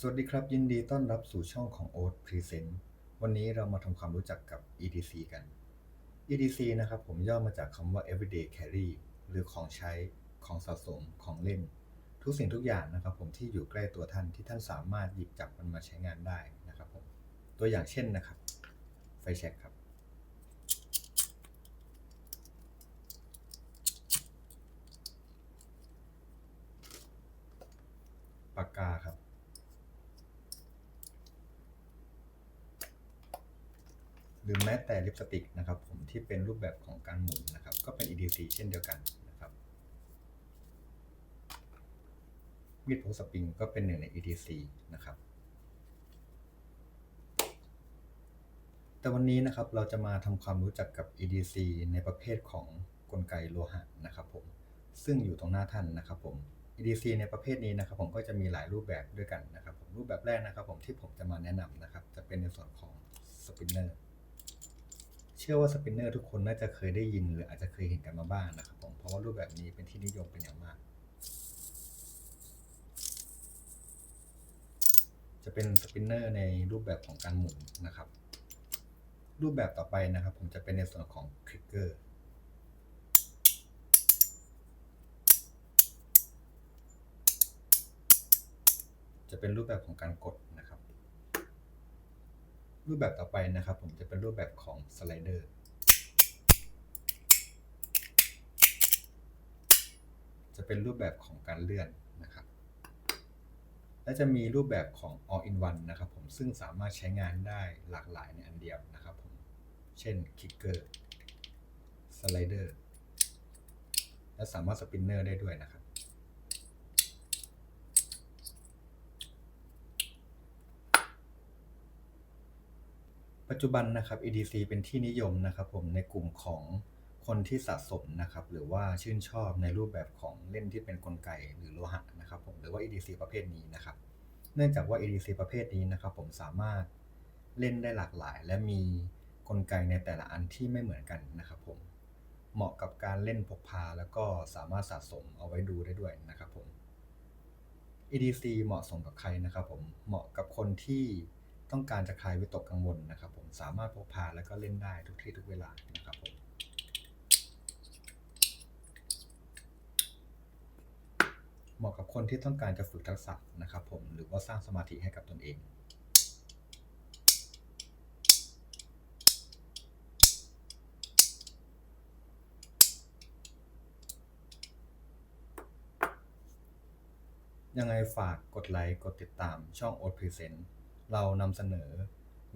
สวัสดีครับ ยินดีต้อนรับสู่ช่องของ Oat Present วันนี้เรามาทำความรู้จักกับ EDC กัน EDC นะครับผมย่อมาจากคำว่า Everyday Carry หรือของใช้ของสะสมของเล่น ทุกสิ่งทุกอย่างนะครับผมที่อยู่ใกล้ตัวท่านที่ท่านสามารถหยิบจับมันมาใช้งานได้นะครับผมตัวอย่างเช่นนะครับ ไฟแช็กครับ ปากกาครับ หรือแม้แต่ลิปสติกนะครับผมที่เป็นรูปแบบของการหมุนนะครับ ก็เป็น EDC เช่นเดียวกันนะครับมีดพกสปริงก็เป็นหนึ่งใน EDC นะครับ แต่วันนี้นะครับเราจะมาทำความรู้จักกับ EDC ในประเภทของกลไกโลหะนะครับผมซึ่งอยู่ตรงหน้าท่านนะครับผม EDC ในประเภทนี้นะครับผมก็จะมีหลายรูปแบบด้วยกันนะครับผมรูปแบบแรกนะครับผมที่ผมจะมาแนะนำนะครับ จะเป็นในส่วนของสปินเนอร์ เชื่อว่าสปินเนอร์ทุกคนน่าจะเคยได้ยินหรืออาจจะเคยเห็นกันมาบ้างนะครับผมเพราะว่ารูปแบบนี้เป็นที่นิยมเป็นอย่างมาก จะเป็นสปินเนอร์ในรูปแบบของการหมุนนะครับ รูปแบบต่อไปนะครับ ผมจะเป็นในส่วนของคลิกเกอร์จะเป็นรูปแบบของการกดนะครับ รูปแบบต่อไปนะครับ ผมจะเป็นรูปแบบของสไลเดอร์จะเป็นรูปแบบของการเลื่อนนะครับ และจะมีรูปแบบของ all in one นะครับผมซึ่งสามารถใช้งานได้หลากหลายในอันเดียวนะครับผม เช่นคิกเกอร์สไลเดอร์และสามารถสปินเนอร์ได้ด้วยนะครับ ปัจจุบันนะครับ EDC เป็นที่นิยมนะครับผมในกลุ่มของคนที่สะสมนะครับหรือว่าชื่นชอบในรูปแบบของเล่นที่เป็นกลไกหรือโลหะนะครับผมหรือว่า EDC ประเภทนี้นะครับ เนื่องจากว่า EDC ประเภทนี้นะครับ ผมสามารถเล่นได้หลากหลาย และมีกลไกในแต่ละอันที่ไม่เหมือนกันนะครับผมเหมาะกับการเล่นพกพา แล้วก็สามารถสะสมเอาไว้ดูได้ด้วยนะครับผม EDC เหมาะสมกับใครนะครับผมเหมาะกับคนที่ ต้องการจะคลายวิตกกังวลนะครับผมสามารถพกพาแล้วก็เล่นได้ทุกที่ทุกเวลานะครับผมเหมาะกับคนที่ต้องการจะฝึกทักษะนะครับผมหรือว่าสร้างสมาธิให้กับตนเองยังไงฝากกดไลค์ กดติดตามช่อง o อ Present เรานำเสนอ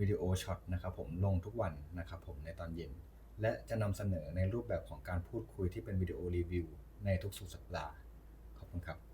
วิดีโอช็อตนะครับผมลงทุกวันนะครับผมในตอนเย็น และจะนำเสนอในรูปแบบของการพูดคุยที่เป็นวิดีโอรีวิวในทุกสุดสัปดาห์ขอบคุณครับ